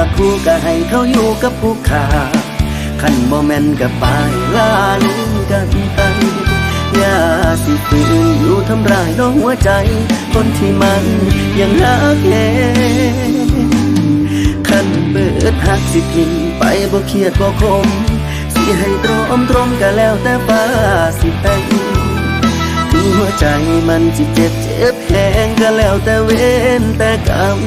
ากคู่ก็ให้เขาอยู่กับผู้ขาขันบ่แม่นกับปลายลาลืมกันไปอย่าสิฝืนอยู่ทำร้ายน้องหัวใจ คนที่มันยังรักแค่ขันเปิดหักสิพินไปบ่เครียดบ่คม สิให้ตรอมตรมก็แล้วแต่ฟ้าสิแต่งถึงหัวใจมันจิเจ็บเจ็บแหงก็แล้วแต่เว้นแต่กรรม